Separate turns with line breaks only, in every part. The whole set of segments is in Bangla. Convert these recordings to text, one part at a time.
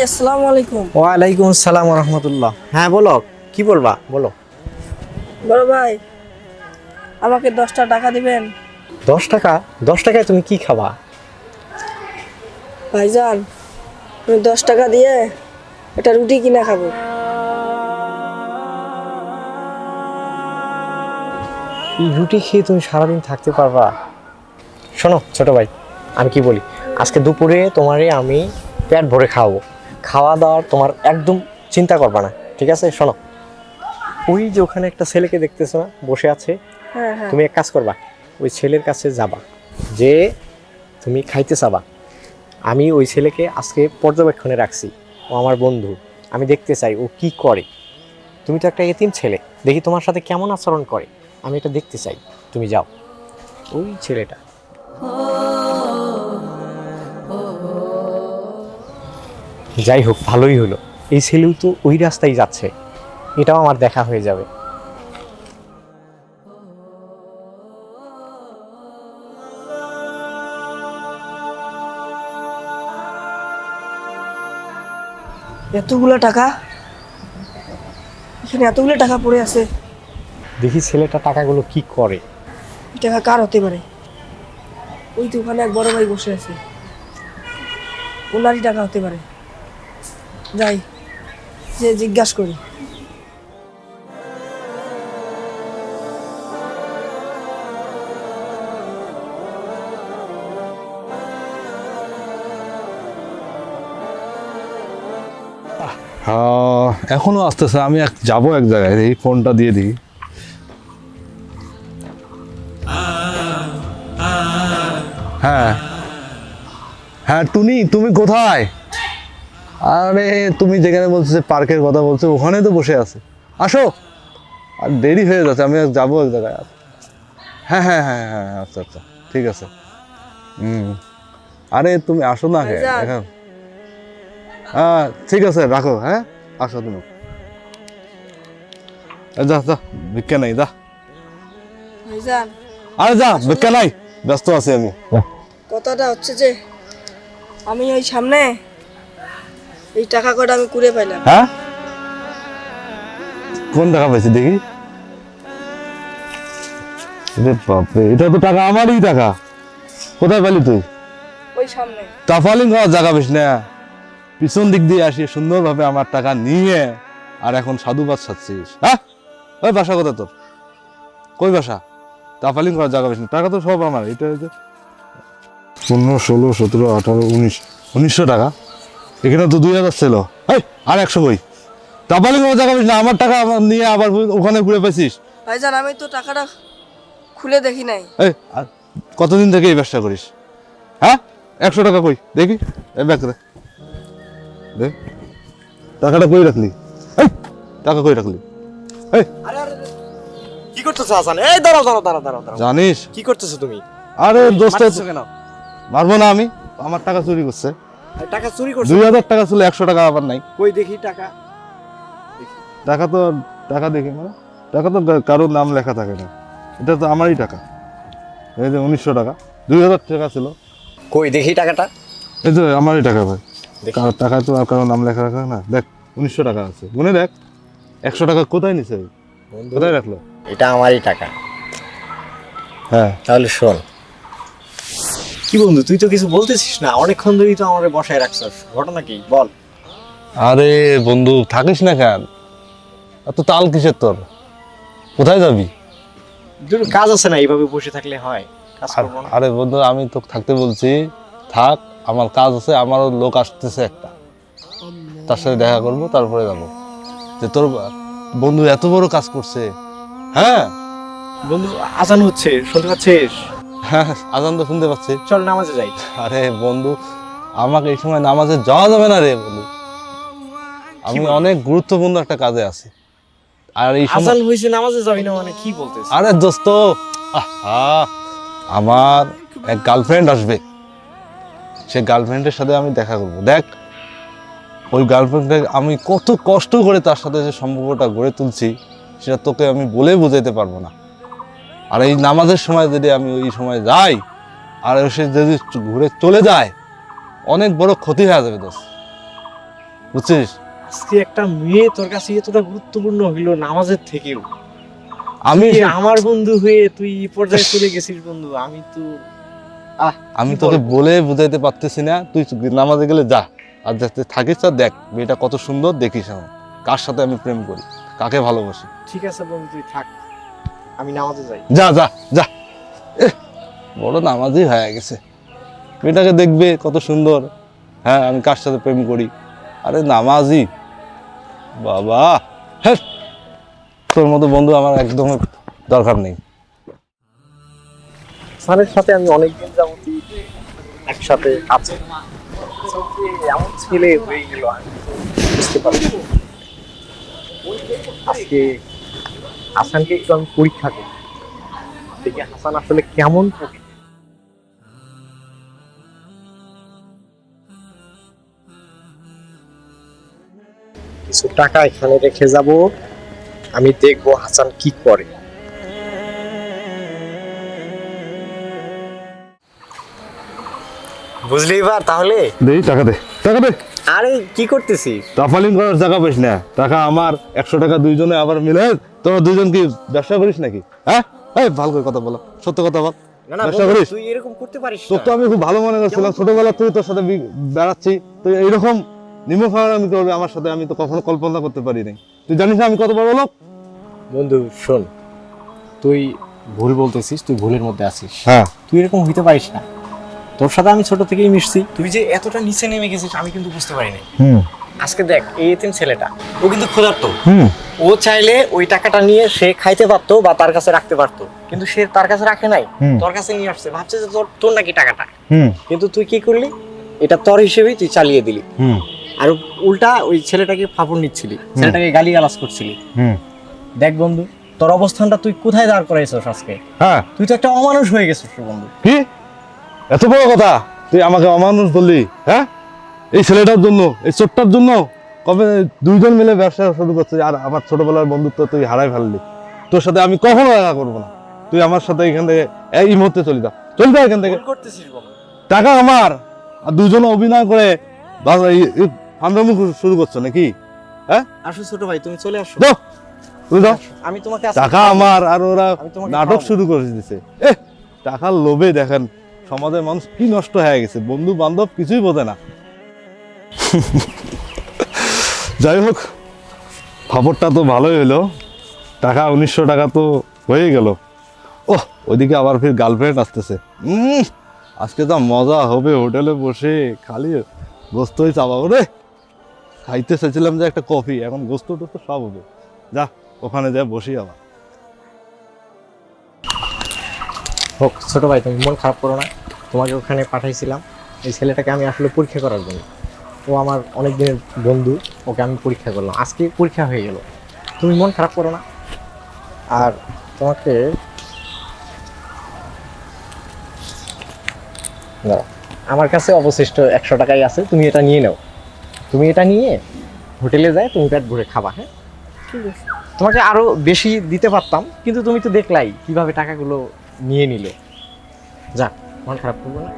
ভাই আসসালামু আলাইকুম।
ওয়ালাইকুম আসসালাম রহমতুল্লাহ। হ্যাঁ বলো কি বলবা? বলো।
বড় ভাই আমাকে দশটা টাকা দিবেন?
দশ টাকা? দশ টাকায় তুমি কি খাবা?
ভাইজান আমি দশ টাকা দিয়ে একটা রুটি কিনা খাব।
এই রুটি খেয়ে তুমি সারাদিন থাকতে পারবা? শোনো ছোট ভাই আমি কি বলি? আজকে দুপুরে তোমারে আমি পেট ভরে খাওয়াবো। খাওয়া দাওয়ার তোমার একদম চিন্তা করবা না ঠিক আছে? শোনো। ওই যে ওখানে একটা ছেলেকে দেখতেছো না? বসে আছে।
হ্যাঁ হ্যাঁ।
তুমি এক কাজ করবা ওই ছেলের কাছে যাবা। যে তুমি খাইতে চাবা। আমি ওই ছেলেকে আজকে পর্যবেক্ষণে রাখছি। ও আমার বন্ধু। আমি দেখতে চাই ও কি করে। তুমি তো একটা এতিম ছেলে। দেখি তোমার সাথে কেমন আচরণ করে। আমি এটা দেখতে চাই। তুমি যাও। ওই ছেলেটা। যাই হোক ভালোই হলো। এই ছেলেও তো ওই রাস্তায় যাচ্ছে। এটাও আমার দেখা হয়ে যাবে।
এতগুলো টাকা? এখানে এতগুলো টাকা পড়ে আছে।
দেখি ছেলেটা টাকাগুলো কি করে।
টাকা কার হতে পারে? ওই তো ওখানে এক বড় ভাই বসে আছে। ওনারই টাকা হতে পারে। যাই, যে জিজ্ঞাসা করি।
হ্যাঁ এখনও আসতেছে, আমি এক যাব এক জায়গায়, এই ফোনটা দিয়ে দিই। হ্যাঁ। হ্যাঁ টুনি, তুমি কোথায়? আরে তুমি যেখানে বলছো যে পার্কের কথা বলছো ওখানে তো বসে আছে। আসো। আর দেরি হয়ে যাচ্ছে আমি যাব এক জায়গায়। হ্যাঁ হ্যাঁ হ্যাঁ হ্যাঁ হ্যাঁ, আচ্ছা আচ্ছা ঠিক আছে। হুম। আরে তুমি আসো না। এখন হ্যাঁ ঠিক আছে রাখো হ্যাঁ? আসো তুমি। যা যা ভিক্ষা নাই যা। আরে যা ভিক্ষা নাই ব্যস্ত আছি আমি।
কথাটা হচ্ছে যে আমি ওই সামনে এই টাকা কটা আমি কুড়ে পাইলাম।
হ্যাঁ? কোন টাকা পাইছি দেখি? রে বাপরে এটা তো টাকা আমারই টাকা। কোথায় পেলি তুই?
ওই সামনে।
তাফালিং হওয়ার জায়গা বেশ না। পিছন দিক দিয়ে আসি সুন্দরভাবে আমার টাকা নিয়ে আর এখন সাধুবাদ সাচ্ছিস হ্যাঁ? ওই বাসা কোথা তোর? কই বাসা? তাফালিং করার জায়গা বেশ না। টাকা তো সব আমার। এটা পনেরো ষোলো সতেরো আঠারো উনিশ। উনিশশো টাকা। এখানে তো দুই হাজার ছিল। এই আর একশো কই? তাফালিং করার জায়গা বেশ না আমার টাকা নিয়ে আবার ওখানে ঘুরে পাইছিস।
ভাইজান আমি তো টাকাটা খুলে দেখি নাই।
এই আর কতদিন থেকে এই ব্যবসা করিস? হ্যাঁ? একশো টাকা কই? দেখি এই ব্যাগ দে। টাকাটা কই রাখলি? এই টাকা কই রাখলি? এই।
কি করতেছো হাসান? এই দাঁড়াও দাঁড়াও দাঁড়াও দাঁড়াও
জানিস?
কি করতেছো তুমি?
আরে দোস্ত
কেন?
মারবো না আমি। আমার টাকা চুরি করছে।
টাকা চুরি করছ?
দুই হাজার টাকা ছিল একশো টাকা আবার নাই।
কই দেখি টাকা?
টাকা তো টাকা দেখি মানে? টাকা তো কারোর নাম লেখা থাকে না। এটা তো আমারই টাকা। এই যে উনিশশো টাকা। দুই হাজার টাকা ছিল।
কই দেখি টাকাটা?
এই যে আমারই টাকা ভাই।
দেখি।
কারও টাকা তো আর কারও নাম লেখা রাখা না। দেখ উনিশশো টাকা আছে। গুনে দেখ একশো টাকা কোথায় নিছে? কোথায় রাখল?
এটা আমারই টাকা।
হ্যাঁ।
তাহলে শোন কি বন্ধু তুই তো কিছু বলতেছিস না অনেকক্ষণ ধরেই তো আমারে বসায় রাখছস ঘটনা কি? বল।
আরে বন্ধু থাকিস না কেন? এত তাল কিসের তোর? কোথায় যাবি?
তোর কাজ আছে না এইভাবে বসে থাকলে হয়। কাজ করব না।
আরে বন্ধু আমি তো থাকতে বলছি থাক আমার কাজ আছে আমারও লোক আসতেছে একটা। তার সাথে দেখা করব তারপরে যাব। যে তোর বন্ধু এত বড় কাজ করছে হ্যাঁ?
বন্ধু আজান হচ্ছে শুনতে পাচ্ছিস?
হ্যাঁ আজান তো শুনতে পাচ্ছি।
চল নামাজে যাই।
আরে বন্ধু আমাকে এই সময় নামাজে যাওয়া যাবে না রে বন্ধু। আমি অনেক গুরুত্বপূর্ণ একটা কাজে আছি। আর এই সময়
হয়েছে নামাজে যাবি না মানে কি বলতেছিস
আরে দোস্ত আহা, আমার এক গার্লফ্রেন্ড আসবে। সে গার্লফ্রেন্ডের সাথে আমি দেখা করব। দেখ ওই গার্লফ্রেন্ডে আমি কত কষ্ট করে তার সাথে যে সম্পর্কটা গড়ে তুলছি সেটা তোকে আমি বলে বোঝাতে পারব না। আর এই নামাজের সময় যদি আমি ওই সময় যাই আর সে যদি ঘুরে চলে যায় অনেক বড় ক্ষতি হয়ে যাবে দোস্ত। বুঝছিস?
আজকে একটা মেয়ে তোর কাছে এতটা গুরুত্বপূর্ণ হইল নামাজের থেকেও।
আমি
আমার বন্ধু হয়ে তুই এই পর্যায়ে চলে গেছিস বন্ধু আমি তো
আমি তোকে বলে বুঝাইতে পারতেছি না তুই নামাজে গেলে যা। আর দেখতে থাকিস আর দেখ মেয়েটা কত সুন্দর দেখিস এখন কার সাথে আমি প্রেম করি? কাকে ভালোবাসি?
ঠিক আছে বন্ধু তুই থাক। আমি নামাজে যাই।
যা যা যা। বড় নামাজই হয়ে গেছে। মেয়েটাকে দেখবে কত সুন্দর। হ্যাঁ আমি কার সাথে প্রেম করি? আরে নামাজি বাবা। হ্যাঁ তোর মতো বন্ধু আমার একদম দরকার নেই।
স্যারের সাথে আমি অনেকদিন যাবতই একসাথে আছি। এমন ছেলে হয়ে গেল আমি বুঝতে পারছি আজকে হাসানকে একটু আমি পরীক্ষা করি। দেখি হাসান আসলে কেমন থাকে। কিছু টাকা এখানে রেখে যাব। আমি দেখব হাসান কি করে। বুঝলি এবার তাহলে?
দেই টাকা দে টাকা দে।
আরে কি করতেছিস?
টাফালিং করার টাকা পাইস না। টাকা আমার একশো টাকা দুইজনে আবার মিলে তোরা দুইজন কি ব্যবসা করিস নাকি? হ্যাঁ? এই ভালো করে কথা বলো সত্য কথা বল। ব্যবসা করিস?
তুই এরকম করতে পারিস
তোর তো আমি খুব ভালো মনে করছিলাম। ছোটবেলা তুই তোর সাথে বেড়াচ্ছি। তুই এইরকম নিমো খাওয়ার আমি করবে আমার সাথে আমি তো কখনো কল্পনা করতে পারি নাই। তুই জানিস আমি কত বড় লোক?
বন্ধু শোন তুই ভুল বলতেছিস তুই ভুলের মধ্যে আছিস।
হ্যাঁ।
তুই এরকম হইতে পারিস না। তোর সাথে আমি ছোট থেকেই মিশছি। তুই যে এতটা নিচে নেমে গেছিস আমি কিন্তু বুঝতে পারিনি।
হুম।
আজকে দেখ এই এতিম ছেলেটা ও কিন্তু ক্ষুধার্ত।
হুম।
ও চাইলে ওই টাকাটা নিয়ে সে খাইতে পারতো বা তার কাছে রাখতে পারতো। কিন্তু সে তার কাছে রাখে নাই তোর কাছে নিয়ে আসছে। ভাবছে যে তোর তোর নাকি টাকাটা। কিন্তু তুই কি করলি? এটা তোর হিসেবেই তুই চালিয়ে দিলি। আর উল্টা ওই ছেলেটাকে ফাপড় নিচ্ছিলি। ছেলেটাকে গালি গালাজ করছিলি দেখ বন্ধু তোর অবস্থানটা তুই কোথায় দাঁড় করাইছিস আজকে?
হ্যাঁ।
তুই তো একটা অমানুষ হয়ে গেছিস বন্ধু।
কি? এত বড় কথা? তুই আমাকে অমানুষ বললি হ্যাঁ? এই ছেলেটার জন্য এই চোরটার জন্য? কবে দুইজন মিলে ব্যবসা শুরু করছে আর আমার ছোটবেলার বন্ধুত্ব তুই হারাই ফেললি। তোর সাথে আমি কখনো দেখা করব না। তুই আমার সাথে এখান থেকে এই মুহূর্তে চলে যা। চলে যা এখান থেকে। টাকা আমার। আর দুজনে অভিনয় করে শুরু করছ নাকি? হ্যাঁ?
আসো ছোট ভাই তুমি চলে আসো। আমি তোমাকে
টাকা আমার আর ওরা নাটক শুরু করে দিছে। এ টাকার লোভে দেখেন সমাজের মানুষ কি নষ্ট হয়ে গেছে। বন্ধু বান্ধব কিছুই বোঝে না। যাই হোক, খবরটা তো ভালোই হলো। টাকা উনিশশো টাকা তো হয়ে গেল। ও ওইদিকে আবার ফির গার্লফ্রেন্ড আসতেছে। আজকে তো মজা হবে হোটেলে বসে, খালি গোস্তই চাপাবো রে। খাইতে চাইছিলাম যে একটা কফি, এখন গোস্ত টোস্ত সব হবে। যা, ওখানে যা, বসি আবার।
হোক, ছোট ভাই, তুমি মন খারাপ করো না। তোমাকে ওখানে পাঠাইছিলাম। এই ছেলেটাকে আমি আসলে পরীক্ষা করার জন্য। ও আমার অনেক দিনের বন্ধু ওকে আমি পরীক্ষা করলাম। আজকে পরীক্ষা হয়ে গেল। তুমি মন খারাপ করো না। আর তোমাকে আমার কাছে অবশিষ্ট একশো টাকাই আছে তুমি এটা নিয়ে নাও। তুমি এটা নিয়ে হোটেলে যায় তুমি পেট ভরে খাবা হ্যাঁ? ঠিক আছে। তোমাকে আরও বেশি দিতে পারতাম কিন্তু তুমি তো দেখলাই কীভাবে টাকাগুলো নিয়ে নিলে। যা মন খারাপ করব না।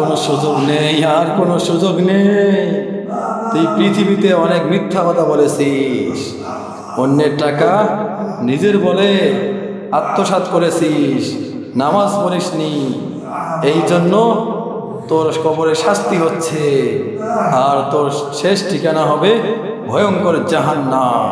কোনো সুযোগ নেই, আর কোনো সুযোগ নেই। তুই পৃথিবীতে অনেক মিথ্যা কথা বলেছিস, অন্যের টাকা নিজের বলে আত্মসাৎ করেছিস, নামাজ পড়িসনি। এই জন্য তোর কবরে শাস্তি হচ্ছে, আর তোর শেষ ঠিকানা হবে ভয়ঙ্কর জাহান্নাম।